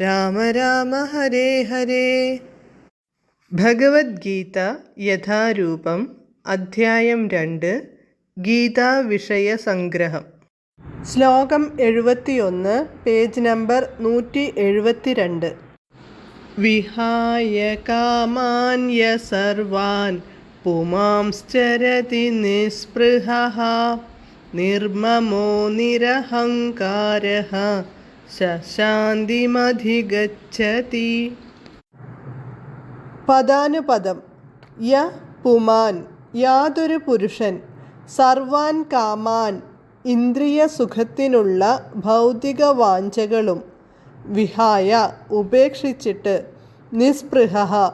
രാമ രാമ ഹരേ ഹരേ. ഭഗവത്ഗീത യഥാരൂപം അധ്യായം രണ്ട് ഗീതാ വിഷയ സംഗ്രഹം. ശ്ലോകം എഴുപത്തിയൊന്ന് പേജ് നമ്പർ നൂറ്റി എഴുപത്തിരണ്ട് വിഹായ കാമാന്യ സർവാൻ പുമാംശ്ചരതി നിസ്പൃഹ നിർമ്മമോ നിരഹങ്കാര. ശാന്തിമധിഗച്ഛതി പദാനുപദം. യ പുമാൻ. യാതൊരു പുരുഷൻ. സർവാൻ കാമാൻ. ഇന്ദ്രിയ സുഖത്തിനുള്ള ഭൗതിക വാഞ്ചകളും. വിഹായ. ഉപേക്ഷിച്ചിട്ട്. നിസ്പൃഹ.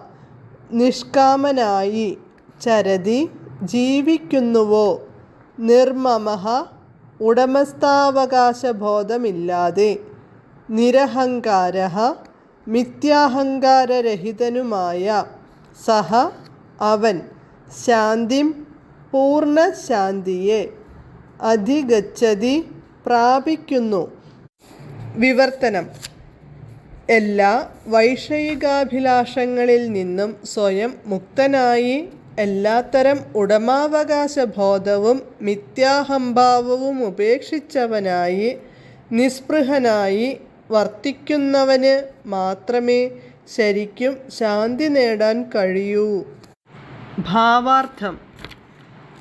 നിഷ്കാമനായി. ചരതി. ജീവിക്കുന്നുവോ? നിർമ്മമ. ഉടമസ്ഥാവകാശബോധമില്ലാതെ. നിരഹങ്കാര മിഥ്യാഹങ്കാരരഹിതനുമായ. സഹ അവൻ ശാന്തിം പൂർണശാന്തിയെ അധിഗച്ഛതി പ്രാപിക്കുന്നു. വിവർത്തനം. എല്ലാ വൈഷയികാഭിലാഷങ്ങളിൽ നിന്നും സ്വയം മുക്തനായി എല്ലാത്തരം ഉടമാവകാശ ബോധവും മിഥ്യാഹംഭാവവും ഉപേക്ഷിച്ചവനായി നിസ്പൃഹനായി വർത്തിക്കുന്നവന് മാത്രമേ ശരിക്കും ശാന്തി നേടാൻ കഴിയൂ. ഭാവാർത്ഥം.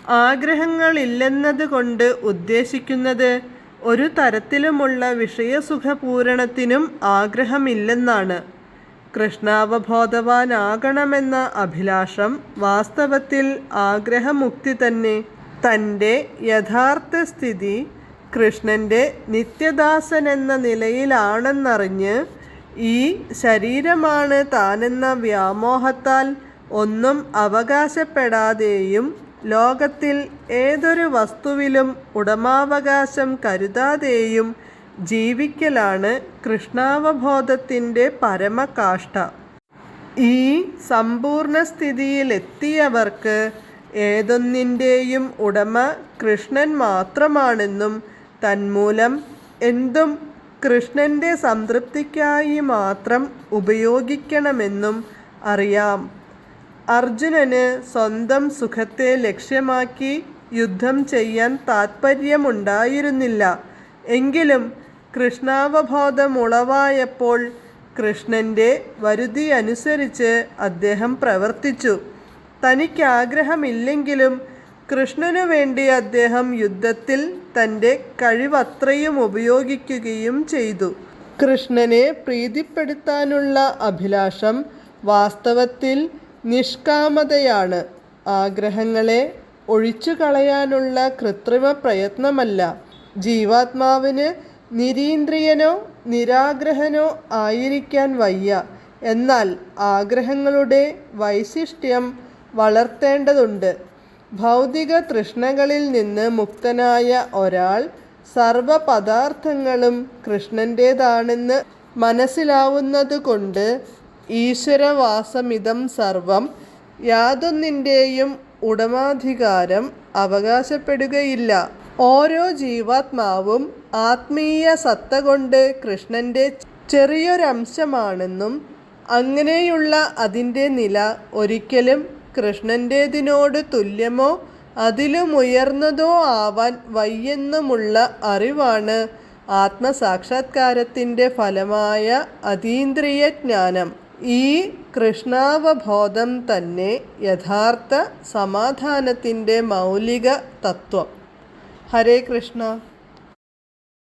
ആഗ്രഹങ്ങളില്ലെന്നതുകൊണ്ട് ഉദ്ദേശിക്കുന്നത് ഒരു തരത്തിലുമുള്ള വിഷയസുഖപൂരണത്തിനും ആഗ്രഹമില്ലെന്നാണ്. കൃഷ്ണാവബോധവാനാകണമെന്ന അഭിലാഷം വാസ്തവത്തിൽ ആഗ്രഹമുക്തി തന്നെ. തന്റെ യഥാർത്ഥ സ്ഥിതി കൃഷ്ണന്റെ നിത്യദാസൻ എന്ന നിലയിലാണെന്നറിഞ്ഞ് ഈ ശരീരമാണ് താനെന്ന വ്യാമോഹത്താൽ ഒന്നും അവകാശപ്പെടാതെയും ലോകത്തിൽ ഏതൊരു വസ്തുവിലും ഉടമാവകാശം കരുതാതെയും ജീവിക്കലാണ് കൃഷ്ണാവബോധത്തിന്റെ പരമകാഷ്ഠ. ഈ സമ്പൂർണ സ്ഥിതിയിലെത്തിയവർക്ക് ഏതൊന്നിന്റെയും ഉടമ കൃഷ്ണൻ മാത്രമാണെന്നും തന്മൂലം എന്തും കൃഷ്ണന്റെ സംതൃപ്തിക്കായി മാത്രം ഉപയോഗിക്കണമെന്നും അറിയാം. അർജുനന് സ്വന്തം സുഖത്തെ ലക്ഷ്യമാക്കി യുദ്ധം ചെയ്യാൻ താത്പര്യമുണ്ടായിരുന്നില്ല. എങ്കിലും കൃഷ്ണാവബോധമുളവായപ്പോൾ കൃഷ്ണന്റെ വരുതി അനുസരിച്ച് അദ്ദേഹം പ്രവർത്തിച്ചു. തനിക്കാഗ്രഹമില്ലെങ്കിലും കൃഷ്ണനു വേണ്ടി അദ്ദേഹം യുദ്ധത്തിൽ തന്റെ കഴിവത്രയും ഉപയോഗിക്കുകയും ചെയ്തു. കൃഷ്ണനെ പ്രീതിപ്പെടുത്താനുള്ള അഭിലാഷം വാസ്തവത്തിൽ നിഷ്കാമതയാണ്. ആഗ്രഹങ്ങളെ ഒഴിച്ചു കളയാനുള്ള കൃത്രിമ പ്രയത്നമല്ല. ജീവാത്മാവിന് നിരീന്ദ്രിയനോ നിരാഗ്രഹനോ ആയിരിക്കാൻ വയ്യ. എന്നാൽ ആഗ്രഹങ്ങളുടെ വൈശിഷ്ട്യം വളർത്തേണ്ടതുണ്ട്. ഭൗതിക തൃഷ്ണകളിൽ നിന്ന് മുക്തനായ ഒരാൾ സർവ പദാർത്ഥങ്ങളും കൃഷ്ണന്റേതാണെന്ന് മനസ്സിലാവുന്നതുകൊണ്ട് ഈശ്വരവാസമിതം സർവം യാതൊന്നിന്റെയും ഉടമാധികാരം അവകാശപ്പെടുകയില്ല. ഓരോ ജീവാത്മാവും ആത്മീയ സത്ത കൊണ്ട് കൃഷ്ണന്റെ ചെറിയൊരംശമാണെന്നും അങ്ങനെയുള്ള അതിന്റെ നില ഒരിക്കലും കൃഷ്ണന്റേതിനോട് തുല്യമോ അതിലുമുയർന്നതോ ആവാൻ വയ്യെന്നുമുള്ള അറിവാണ് ആത്മസാക്ഷാത്കാരത്തിന്റെ ഫലമായ അതീന്ദ്രിയ ജ്ഞാനം ഈ കൃഷ്ണാവബോധം തന്നെ യഥാർത്ഥ സമാധാനത്തിന്റെ മൗലിക തത്വം. ഹരേ കൃഷ്ണ.